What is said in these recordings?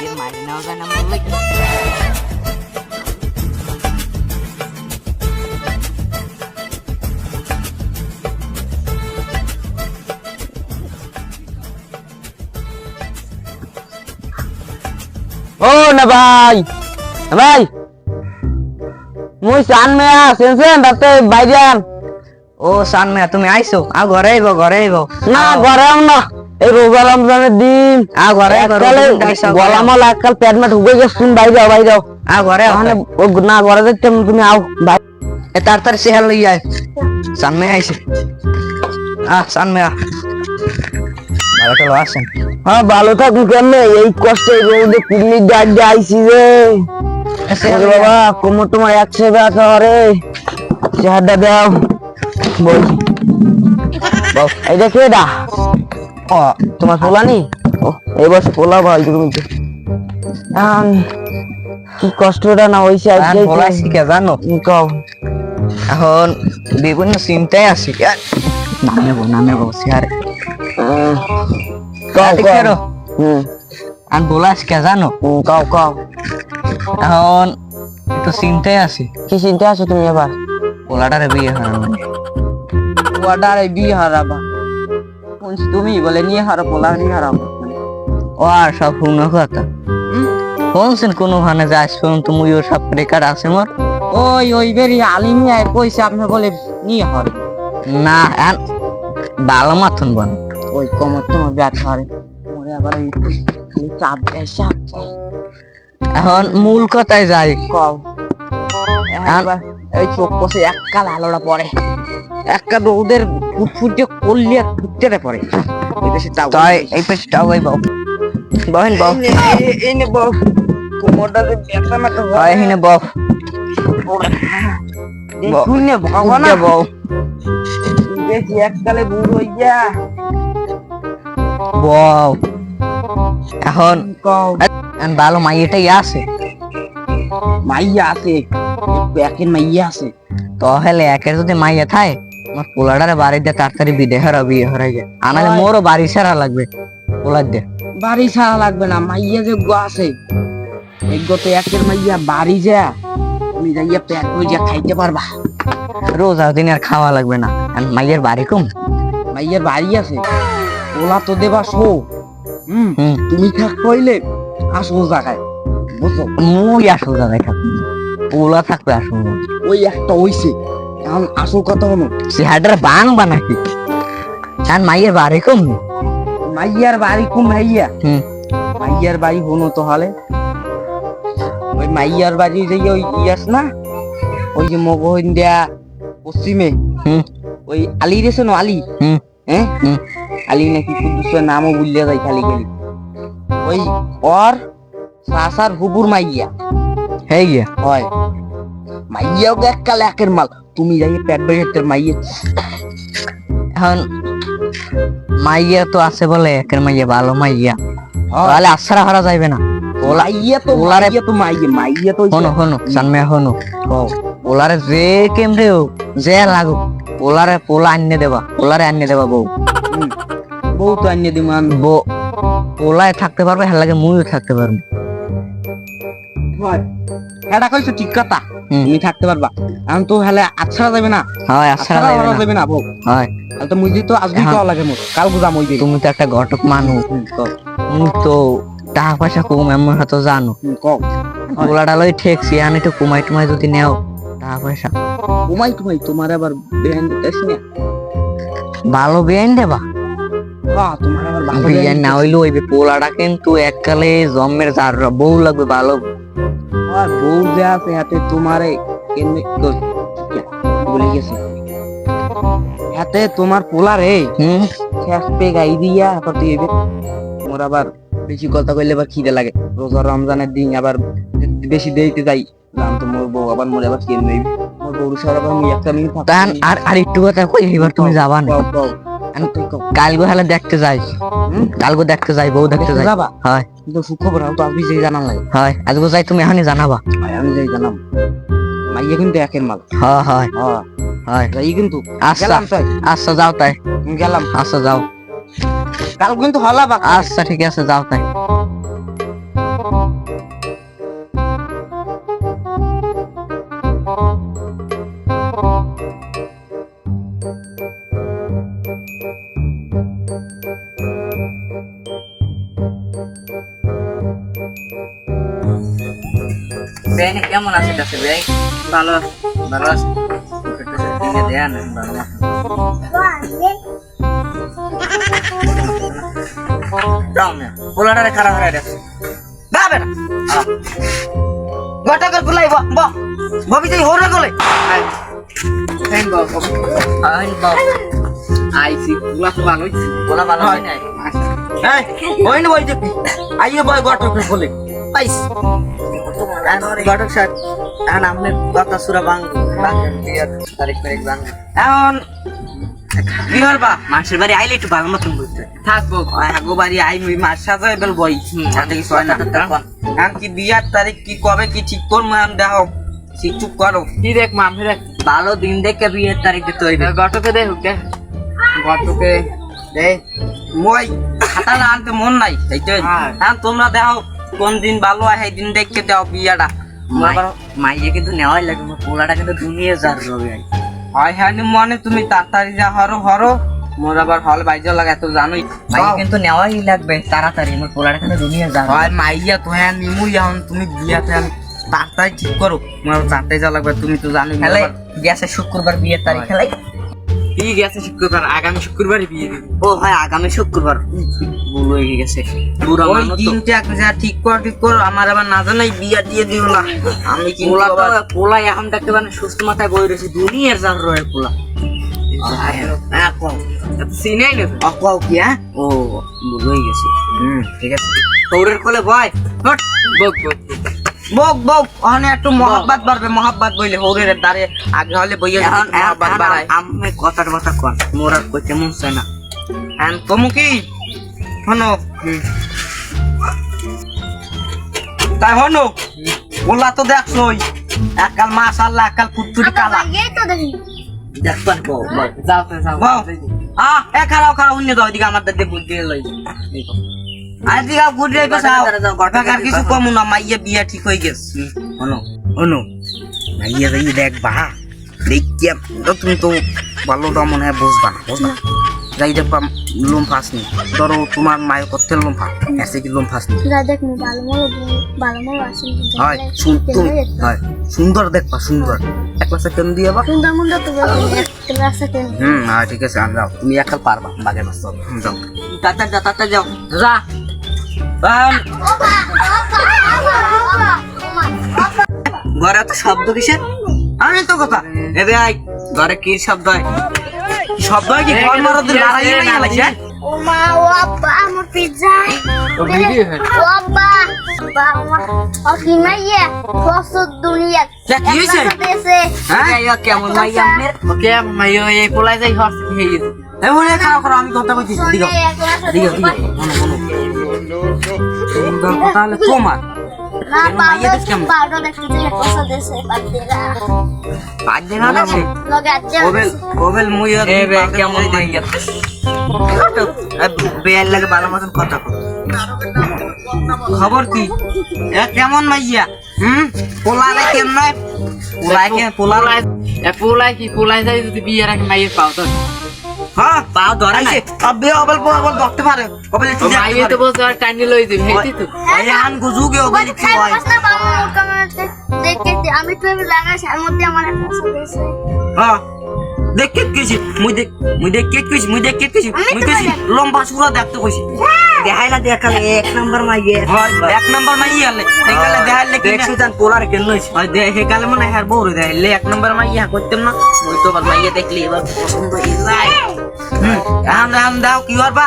এর মারি নাও যায় না মরলে কি? ও না ভাই ভাই মুই চান মেয়া সেনসেন তাতে বাইজান ও সান মিয়া তুমি আইছো আ ঘরে আইবো ঘরে আইবো না গরম না এই রোজা রমজানের দিন আ ঘরে এককালে। গলামল এককাল প্যাট ম্যাট গেছে তুমি বাইরে যাও বাইরে যাও। আ ঘরে ওখানে না ঘরে যাইতে তুমি আও এ তাড়াতাড়ি লই আয়। আইছে। আ ভালো চলো আসেন। হ্যাঁ ভালো থাকুন কেমনে? এই কষ্টে রোদে কুড়ি ডাক আইছি রে বাবা কোমর তোমার একশো ব্যথা রে চেহারটা দাও। বল। কে ডা ও তোমার পোলা নি ও এই পোলা ভাই তুমি তো। আম, কি কষ্টটা না ওই আর সাইড বলাইছি কে জানো? কও। এখন বিভিন্ন চিন্তায় আছি। নামে বউ নামে চেহারে উম, কও। কও হুম। আর বলাস কে জানো? কও কও। এখন একটু চিন্তায় আছি। কি চিন্তা আছো তুমি এবার? পোলাটারে বিয়ে হারানো ওয়াডারে বিয়ে হারাবা শুনছি তুমি বলে নিয়ে হারা পোলা নিয়ে ও আর সব কথা। কোনো ভানে যাস তুমি ওর সব রেকর্ড আছে মোর। ওই ওই বেরি আলিমি আয় কইছে আপনি বলে নিয়ে হারে না ভালো মাথন বন। ওই কমর তোমার মরে আবার ওই খালি চাপ দেয় চাপ এখন মূল কথায় যাই। কও। এই চোখ কষে এক কাল আলোটা পড়ে। একটা রোদের ফুটফুটে করলে আর ফুটতে পড়ে। ওই দেশে তাও তাই এই পেছটাও ওই বউ বহেন বউ এই নে বউ কোমরটা যে ব্যথা না তো হয়। হিনে বউ দেখুন নে। ভগবান বউ দেখি এককালে বুড়ো হইয়া বউ এখন ভালো মাইয়েটাই আছে। মাইয়া আছে। ব্যাকের মাইয়া আছে। তাহলে একের যদি মাইয়া থায় আমার পোলাটারে বাড়ি দিয়ে তাড়াতাড়ি বিদে হারা বিয়ে হারাই যায় আনালে মোরও বাড়ি সারা লাগবে পোলার দিয়ে বাড়ি ছাড়া লাগবে না মাইয়া যে গো আছে। এই গত একের মাইয়া বাড়ি যা তুমি যাইয়া পেট হইয়া খাইতে পারবা। রোজা দিন আর খাওয়া লাগবে না আর মাইয়ের বাড়ি কম। মাইয়ার বাড়ি আছে ওলা তো দেবা শো হুম তুমি থাক কইলে আসো জায়গায় বুঝছ? মুই আসল জায়গায় থাকব। পোলা থাকবে আসল ওই একটা হইছে। এখন আসল কথা হলো চেহারাটা বাং বানাকি আর মাইয়ের বাড়ি কম মাইয়ার বাড়ি কুম মাইয়া। হুম। মাইয়ার বাড়ি হনো তো হলে। ওই মাইয়ার বাড়ি যে ওই ইয়াস না ওই যে মগহন দেয়া পশ্চিমে। হুম। ওই আলী রেছে না আলী? হুম। হ্যাঁ? আলী নাকি কুদ্দুসের নামও বুঝলে যায় খালি খালি। ওই ওর সাসার হুবুর মাইয়া। হেই গিয়া। হয়। মাইয়াও এক কাল একের মাল। তুমি যাই পেট বেগের মাইয়া। এখন মাইয়া তো আছে বলে একের মাইয়া ভালো মাইয়া। তাহলে আশ্রা হারা যাইবে না। ওলা মাইয়া তো ওলারে- তো মাইয়া মাইয়া তো হনো হনো হনো। ওলারে যে কেমরে যে লাগুক ওলারে পোলা আনিয়ে দেবা ওলারে আনিয়ে দেবা বউ। বউ তো আনিয়ে দিমান বউ পোলায় থাকতে পারবে হ্যাঁ লাগে মুইও থাকতে পারব। হয়। এটা কইছো ঠিক কথা। তুমি থাকতে পারবা। এখন তো হেলে আছড়া যাবে না। হয় আছড়া না। যাবে না বউ হয়। আর তো মুজি তো আজকে। খাওয়া লাগে মোর। কাল গুজাম ওই তুমি তো একটা ঘটক মানুষ। কও, মুই তো টাকা পয়সা কম এমন হয়তো জানো। হুম, কও হয়। ঠেকছি আমি একটু কুমাই টুমাই যদি নেও টাকা পয়সা। ঘুমাই ঘুমাই তোমার আবার বেহান দিতেছ না? ভালো বেআইন দেবা হ্যাঁ তোমার আবার ভালো বেহান না হইলে ওই পোলাটা কিন্তু এককালে জন্মের যার বউ লাগবে ভালো। আর বউ যে আছে হাতে তোমারে কেমনে বলে গেছে। হাতে তোমার পোলা রে গাই দিয়া আবার দিয়ে দিবে মোর আবার বেশি কথা কইলে আবার খিদে লাগে। রোজা রমজানের দিন আবার বেশি দেরিতে যাই। জান তো মোর বউ আবার মোর আবার কেন নেই মোর সাথে আবার মুই একটা মিনিট আর একটু কথা কই এবার তুমি যাবা না। আমি তুই। কালগো হলে দেখতে যাই কালগো দেখতে যাই বউ দেখতে যাই। যাবা? হয়। কিন্তু তো আমি যেই জানা লাগে। হয়। আজগো যাই তুমি এখনই জানাবা। আমি যাই জানাম। মাইয়া কিন্তু একের মাল। হ্যাঁ হয়। হ্যাঁ। যাই কিন্তু আচ্ছা। আচ্ছা যাও তাই। গেলাম। আচ্ছা যাও। কাল কিন্তু হলা বা আচ্ছা ঠিক আছে যাও তাই। কেমন আছে কাছে বেআই ভালো ভালো আছে? দিনে দেয়া না ভালো না খারাপ হয়ে গেছে বা বেটা। গটা কর গুলাই বা বা। ভাবি যাই হরে গলে। থ্যাংক গড আই বাপ। আইসি পোলা তো ভালো হয় নাই। এই ওই না ওই বলে পাইস। গটক স্যার এখন আপনি কথা সুরা বাং তারিখ তারিখ বাং এখন কি করবা মাসের বাড়ি আইলে একটু ভালো মতন বুঝতে থাকব। আগো বাড়ি আই মুই মাস সাজা এবার বই তাতে কিছু হয় না এখন কি বিয়ার তারিখ কি কবে কি ঠিক করব এখন দেখো। ঠিক চুপ করো। কি দেখ মামে দেখ। ভালো দিন দেখে বিয়ের তারিখ দিতে হইবে দেখ দেখ দে। মই খাতাটা আনতে মন নাই। হ্যাঁ। তোমরা দেখো কোন দিন ভালো হয় সেই দিন দেখে দাও বিয়াটা মাইয়ে কিন্তু নেওয়াই লাগবে পোলাটা কিন্তু দুনিয়া যার রবে। হয় হ্যাঁ মনে তুমি তাড়াতাড়ি যা হরো হরো। মোর আবার হল বাইজা লাগে এত জানোই। মাইয়ে কিন্তু নেওয়াই লাগবে তাড়াতাড়ি মোর পোলাটা কিন্তু দুনিয়া যার হয় মাইয়া তো হ্যাঁ এখন তুমি বিয়াতে তাড়াতাড়ি ঠিক করো। মোর তাড়াতাড়ি যা লাগবে তুমি তো জানোই গেছে শুক্রবার বিয়ের তারিখ খেলাই। কি গেছে শুক্রবার আগামী শুক্রবারই বিয়ে দিবি। ও হয় আগামী শুক্রবার? ভুল হয়ে গেছে। পুরো ওই দিনটা যা ঠিক কর ঠিক কর আমার আবার না জানাই বিয়া দিয়ে দিও না। আমি কি পোলা তো পোলা এখন দেখতে পারেন সুস্থ মাথায় বই রয়েছে দুনিয়ার যার রয়ে পোলা। হ্যাঁ কও। চিনেই না তো। কি হ্যাঁ? ও ভুল হয়ে গেছে। হুম ঠিক আছে। তোরের কোলে ভয় বক বক। বক বক ওখানে একটু মহাব্বাত বাড়বে মহাব্বাত বইলে হৌরের আগে হলে বইয়ে এখন মহাব্বাত বাড়ায়। আমি কথার কথা কন মোর আর কইতে মন চায় না। তুমি কি? হনো তাই হনো ওলা তো দেখছই একাল মাশাআল্লাহ একাল কুত্তুরি কালা। দেখবান কো যাও তো যাও বাও আ এ খারাও খারাও অন্য দাও দিকে আমার দাদি বুদ্ধি লই আর দিকে বুদ্ধি লই কিছু কম না মাইয়া বিয়া ঠিক হয়ে গেছে। হনো হনো মাইয়া যাই দেখ দেখিয়া তুমি তো মনে হয় বুঝবা না বুঝবা? যাই দেখবা লোম ফাস নি। ধরো তোমার মায়ের করতে লোম ফাস এসে কি লোম ফাস নি? দেখ ভালো মলো ভালো মলো আছে হয় সুন হয় সুন্দর দেখবা সুন্দর। এক ক্লাসে কেন দিয়ে বা। সুন্দর মুন্দর তো রাস্তা কেন হুম হ্যাঁ ঠিক আছে তুমি একাল পারবা বাগে বাস। যাও। তাড়াতাড়ি যাও তাড়াতাড়ি যাও। যা। ঘরে এত শব্দ কিসের? আমি তো কথা। এবে আই ঘরে কি শব্দ হয়? শব্দ হয় কি? ঘর লড়াই গেছে? ও মা ও আব্বা আমার পিজ্জা তো ভিডিও ও আব্বা আব্বা আমার ও কি মাইয়া? কষ্ট দুনিয়া। যা, কি হয়েছে? দেশে হ্যাঁ? কেমন মাইয়া আমের ওকে মাইও এই পোলাই যাই হস এ বলে খারাপ করো আমি কথা বলছি দিগো দিগো কথা হলে তোমার খবর কি এ কেমন মাইয়া হুম পোলা রে কেমন পোলা কে পোলা পোলাই এ পোলাই কি পোলাই যাই যদি বিয়ে রাখি মাইয়ের পাও তো হ্যাঁ পাও ধরা নাই। আবে ওবেল ওবেল ধরতে পারে। একটু তো আর লই তো। আন হয় দেখতে আমি তো লাগাই আর মধ্যে আমার হ্যাঁ দেখ কইছি মুই দেখ মুই দেখ কে কইছি মুই দেখ কইছি মুই কইছি লম্বা সুরা দেখতে কইছি। দেখাই না দেখালে এক নাম্বার মাইয়ে। এক নাম্বার মাইয়ে আলে দেখালে দেখাইলে কি দেখছি জান পোলার কেন হয় দেখে কালে মনে হয় বউরে দেখাইলে এক নাম্বার মাইয়ে করতেম না। মুই তো মাইয়ে দেখলি এবার পছন্দ হয়ে। যায় দাও কি করবা?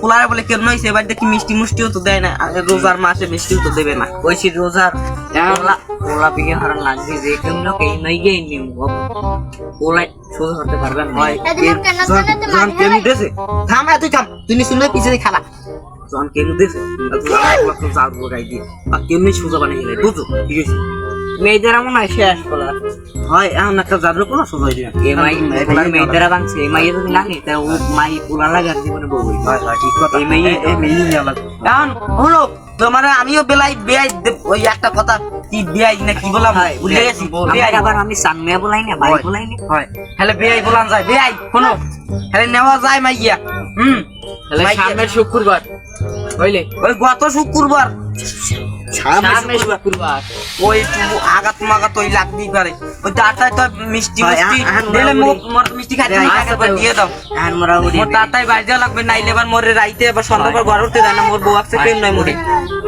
পোলারে বলে কেন নইছে এবার দেখি মিষ্টি মুষ্টিও তো দেয় না। আর রোজার মাসে মিষ্টিও তো দেবে না। কইছি রোজার পোলা বিয়ে হারান লাগবে যে কেমন এই নিম সোজা পারবেন হয় থাম এ তুই থাম। তুমি শুনলে পিছনে খালা। জন কেন দেছে তুই এক লাখ জাল বগাই দি আর কেমনি সোজা বানাই গেলে বুঝো ঠিক আছে মেয়েদের মনে হয় শেষ হয় এখন একটা কোনো পোলার মেয়েদেরা ভাঙছে যদি না নিই তাহলে ও মাই পোলা লাগার জীবনে বউ হয় হয় ঠিক কথা। আলাদা। এখন হলো তোমার আমিও বেলাই বেয়াই ওই একটা কথা কি বেয়াই না কি বললাম? ভুলে গেছি। বেয়াই আবার আমি সান মেয়ে বলাই না ভাই। বলাই না। হয়। হ্যালে বেয়াই বলান যায় বেয়াই। শোনো হ্যালে নেওয়া যায় মাইয়া। হুম। তাহলে সামনের শুক্রবার হইলে ওই গত শুক্রবার সামনের শুক্রবার ওই আগাত মাগাত ওই লাগতেই পারে ওই তারটাই তো মিষ্টি মিষ্টি আ- আ- দিলে মোর মিষ্টি খাইতে হ্যাঁ, আচ্ছা, একবার দিয়ে দাও এখন মোরা উড়ি মোর তারটাই বাইরে লাগবে নাইলে এবার মোরে রাইতে এবার সন্ধ্যাবার ঘর উঠতে দেয় না মোর বউ আছে কেউ নয় মোরে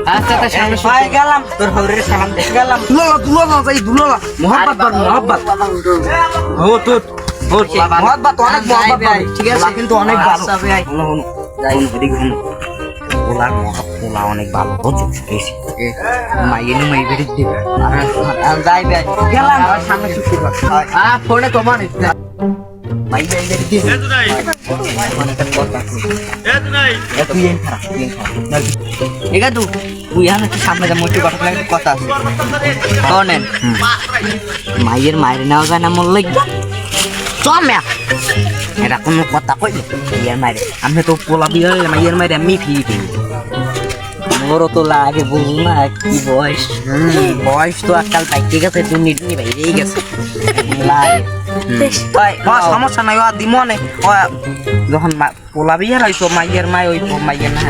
আচ্ছা তা সামনে ভাই গেলাম তোর হরের সালাম দে গেলাম দুলোলা দুলোলা যাই দুলোলা মোহাম্মদ বার মোহাম্মদ ও তো ও অনেক মোহাম্মদ ঠিক আছে। কিন্তু অনেক ভালো যাই এদিকে হলো পোলার মহা পোলা অনেক ভালো মাইয়ে মাই বেড়ে দিবে। যাই গেলাম। সামনে শুক্রবার আ ফোনে তোমার মাই যাই বেড়ে দিবে ঠিক আছে তুই এখন একটু সামনে যা মোটি কথা লাগে কথা আছে। মাইয়ের মায়ের নেওয়া যায় না মোর লাগবে চম্যা এটা কোনো কথা কইলে মাইয়ের মায়ের আমি তো পোলা বিয়ে হলে মাইয়ের মায়ের আমি ফি ফি মোরও তো লাগে বুঝু না? কি বয়স? বয়স তো আজকাল ঠিক আছে? তুমি নিডনি বাইরেই গেছে। সমস্যা নাই ও দিমনে ও যখন পোলা বিয়ে হইছো মাইয়ের মাই ওই মাইয়ের না